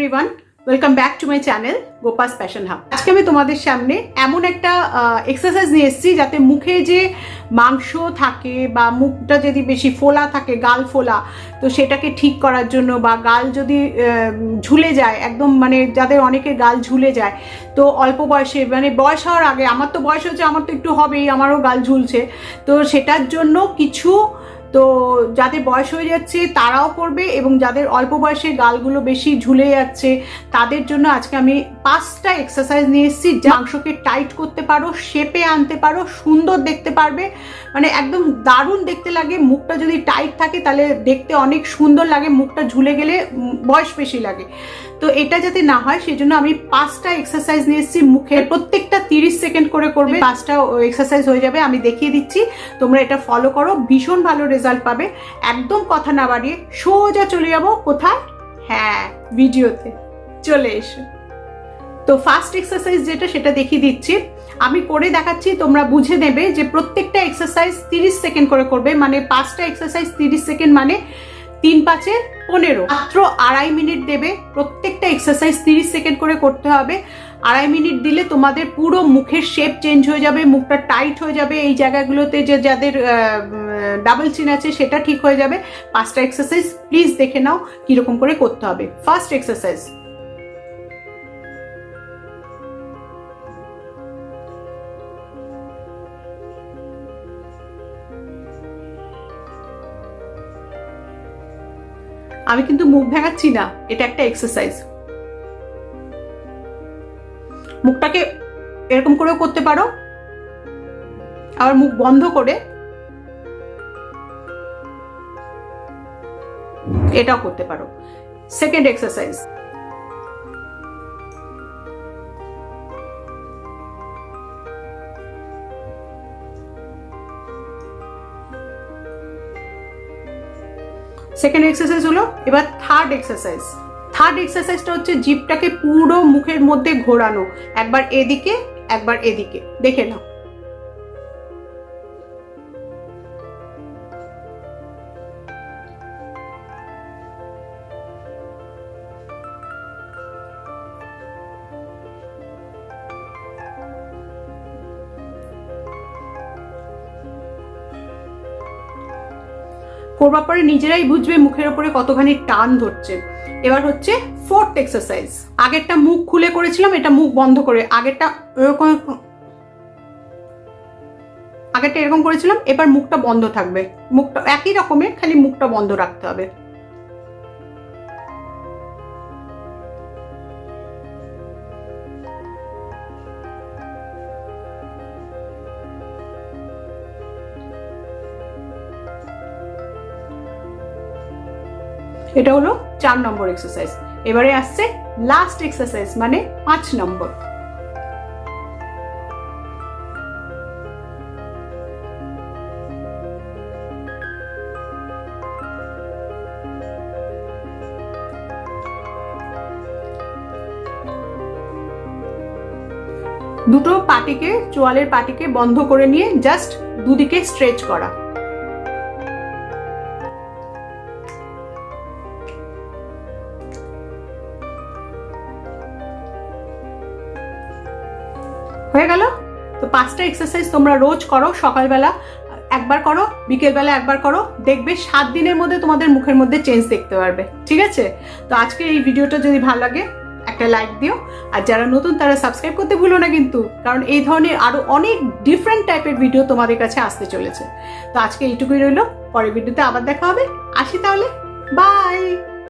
Everyone welcome back to my channel গোপাস passion hub আজকে আমি তোমাদের সামনে এমন একটা এক্সারসাইজ নিয়ে এসেছি যাতে মুখে যে মাংস থাকে বা মুখটা যদি বেশি ফোলা থাকে, গাল ফোলা, তো সেটাকে ঠিক করার জন্য বা গাল যদি ঝুলে যায়, একদম মানে যাদের অনেকে গাল ঝুলে যায়, তো অল্প বয়সে মানে বয়স হওয়ার আগে, আমার তো বয়স হচ্ছে, আমার তো একটু হবেই, আমারও গাল ঝুলছে, তো সেটার জন্য কিছু তো যাদের বয়স হয়ে যাচ্ছে তারাও করবে এবং যাদের অল্প বয়সে গালগুলো বেশি ঝুলে যাচ্ছে, তাদের জন্য আজকে আমি পাঁচটা এক্সারসাইজ নিয়ে এসেছি যা মাংসকে টাইট করতে পারো শেপে আনতে পারো, সুন্দর দেখতে পারবে। মানে একদম দারুণ দেখতে লাগে, মুখটা যদি টাইট থাকে তাহলে দেখতে অনেক সুন্দর লাগে, মুখটা ঝুলে গেলে বয়স বেশি লাগে। তো এটা যাতে না হয় সেই জন্য আমি পাঁচটা এক্সারসাইজ নিয়ে এসেছি মুখের। প্রত্যেকটা তিরিশ সেকেন্ড করে করবে। পাঁচটা এক্সারসাইজ হয়ে যাবে, আমি দেখিয়ে দিচ্ছি। তোমরা এটা ফলো করো, ভীষণ ভালো রেজাল্ট পাবে। একদম কথা না বাড়িয়ে সোজা চলে যাব কোথায়? হ্যাঁ ভিডিওতে। চলে এসো। তো ফার্স্ট এক্সারসাইজ যেটা, সেটা দেখিয়ে দিচ্ছি। আমি করে দেখাচ্ছি, তোমরা বুঝে নেবে যে প্রত্যেকটা এক্সারসাইজ তিরিশ সেকেন্ড করে করবে। মানে পাঁচটা এক্সারসাইজ তিরিশ সেকেন্ড মানে তিন পাঁচে পনেরো। মাত্র আড়াই মিনিট দেবে। প্রত্যেকটা এক্সারসাইজ তিরিশ সেকেন্ড করে করতে হবে। আড়াই মিনিট দিলে তোমাদের পুরো মুখের শেপ চেঞ্জ হয়ে যাবে, মুখটা টাইট হয়ে যাবে। এই জায়গাগুলোতে যে যাদের ডাবল চিন আছে সেটা ঠিক হয়ে যাবে। পাঁচটা এক্সারসাইজ প্লিজ দেখে নাও কীরকম করে করতে হবে। ফার্স্ট এক্সারসাইজ আমি কিন্তু মুখ ভেঙাচ্ছি না, এটা একটা এক্সারসাইজ মুখটাকে এরকম করেও করতে পারো। আবার মুখ বন্ধ করে এটাও করতে পারো। সেকেন্ড এক্সারসাইজ সেকেন্ড এক্সারসাইজ হলো, এবার থার্ড এক্সারসাইজ থার্ড এক্সারসাইজটা হচ্ছে জিপটাকে পুরো মুখের মধ্যে ঘোরানো। একবার এদিকে একবার এদিকে। দেখে নাও। করবার পরে নিজেরাই বুঝবে মুখের ওপরে কতখানি টান ধরছে। এবার হচ্ছে ফোর্থ এক্সারসাইজ আগেরটা মুখ খুলে করেছিলাম, এটা মুখ বন্ধ করে, আগেরটা এরকম আগেরটা এরকম করেছিলাম, এবার মুখটা বন্ধ থাকবে। মুখটা একই রকমের, খালি মুখটা বন্ধ রাখতে হবে। এটা হলো চার নম্বর এক্সারসাইজ এবারে আসছে লাস্ট এক্সারসাইজ মানে পাঁচ নম্বর। দুটো পাটিকে, চোয়ালের পাটিকে বন্ধ করে নিয়ে জাস্ট দুদিকে স্ট্রেচ করা। হয়ে গেল? তো পাঁচটা এক্সারসাইজ তোমরা রোজ করো সকালবেলা। একবার করো, বিকেলবেলা একবার করো, দেখবে সাত দিনের মধ্যে তোমাদের মুখের মধ্যে চেঞ্জ দেখতে পারবে। ঠিক আছে? তো আজকে এই ভিডিওটা যদি ভালো লাগে, একটা লাইক দিও। আর যারা নতুন, তারা সাবস্ক্রাইব করতে ভুলো না কিন্তু, কারণ এই ধরনের আরও অনেক ডিফারেন্ট টাইপের ভিডিও তোমাদের কাছে আসতে চলেছে। তো আজকে এইটুকুই রইল, পরের ভিডিওতে আবার দেখা হবে। আসি তাহলে। বাই